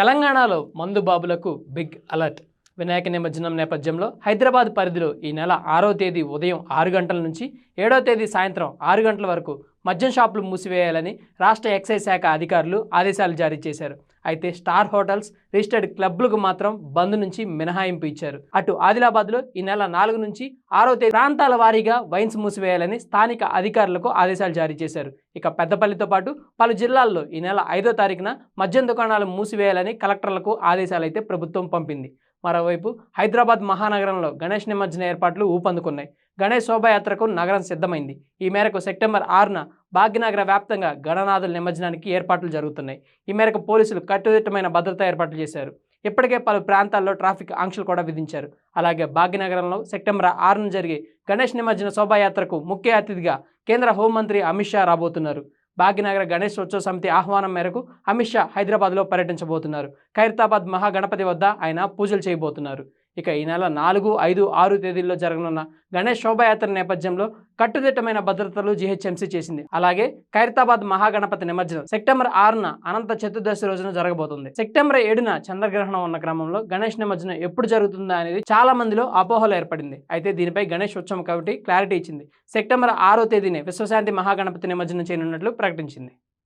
తెలంగాణలో మందు బాబులకు big alert. Vinayaka నిమజ్జనం నేపథ్యంలో హైదరాబాద్ పరిధిలో ఈ నెల ఆరో తేదీ ఉదయం ఆరు గంటల నుంచి ఏడో తేదీ సాయంత్రం ఆరు గంటల వరకు మద్యం షాపులు మూసివేయాలని రాష్ట్ర ఎక్సైజ్ శాఖ అధికారులు ఆదేశాలు జారీ చేశారు. అయితే స్టార్ హోటల్స్ రిజిస్టర్డ్ క్లబ్లకు మాత్రం బంద్ నుంచి మినహాయింపు ఇచ్చారు. అటు ఆదిలాబాద్లో ఈ నెల నాలుగు నుంచి ఆరో తేదీ ప్రాంతాల వారీగా వైన్స్ మూసివేయాలని స్థానిక అధికారులకు ఆదేశాలు జారీ చేశారు. ఇక పెద్దపల్లితో పాటు పలు జిల్లాల్లో ఈ నెల ఐదో తారీఖున మద్యం దుకాణాలు మూసివేయాలని కలెక్టర్లకు ఆదేశాలు అయితే ప్రభుత్వం పంపింది. మరోవైపు హైదరాబాద్ మహానగరంలో గణేష్ నిమజ్జన ఏర్పాట్లు ఊపందుకున్నాయి. గణేష్ శోభాయాత్రకు నగరం సిద్ధమైంది. ఈ మేరకు సెప్టెంబర్ ఆరున భాగ్యనగర వ్యాప్తంగా గణనాథుల నిమజ్జనానికి ఏర్పాట్లు జరుగుతున్నాయి. ఈ మేరకు పోలీసులు కట్టుదిట్టమైన భద్రతా ఏర్పాట్లు చేశారు. ఇప్పటికే పలు ప్రాంతాల్లో ట్రాఫిక్ ఆంక్షలు కూడా విధించారు. అలాగే భాగ్యనగరంలో సెప్టెంబర్ ఆరున జరిగే గణేష్ నిమజ్జన శోభాయాత్రకు ముఖ్య అతిథిగా కేంద్ర హోంమంత్రి అమిత్ షా రాబోతున్నారు. భాగ్యనగర గణేష్ ఉత్సవ సమితి ఆహ్వానం మేరకు అమిత్ షా హైదరాబాద్లో పర్యటించబోతున్నారు. ఖైరతాబాద్ మహాగణపతి వద్ద ఆయన పూజలు చేయబోతున్నారు. ఇక ఈ నెల నాలుగు ఐదు ఆరు తేదీల్లో జరగనున్న గణేష్ శోభాయాత్ర నేపథ్యంలో కట్టుదిట్టమైన భద్రతలు జీహెచ్ఎంసీ చేసింది. అలాగే ఖైరతాబాద్ మహాగణపతి నిమజ్జనం సెప్టెంబర్ ఆరున అనంత చతుర్దశి రోజున జరగబోతుంది. సెప్టెంబర్ ఏడున చంద్రగ్రహణం ఉన్న క్రమంలో గణేష్ నిమజ్జనం ఎప్పుడు జరుగుతుందా అనేది చాలా మందిలో అపోహలు ఏర్పడింది. అయితే దీనిపై గణేష్ ఉత్సవం కమిటీ క్లారిటీ ఇచ్చింది. సెప్టెంబర్ ఆరో తేదీనే విశ్వశాంతి మహాగణపతి నిమజ్జనం చేయనున్నట్లు ప్రకటించింది.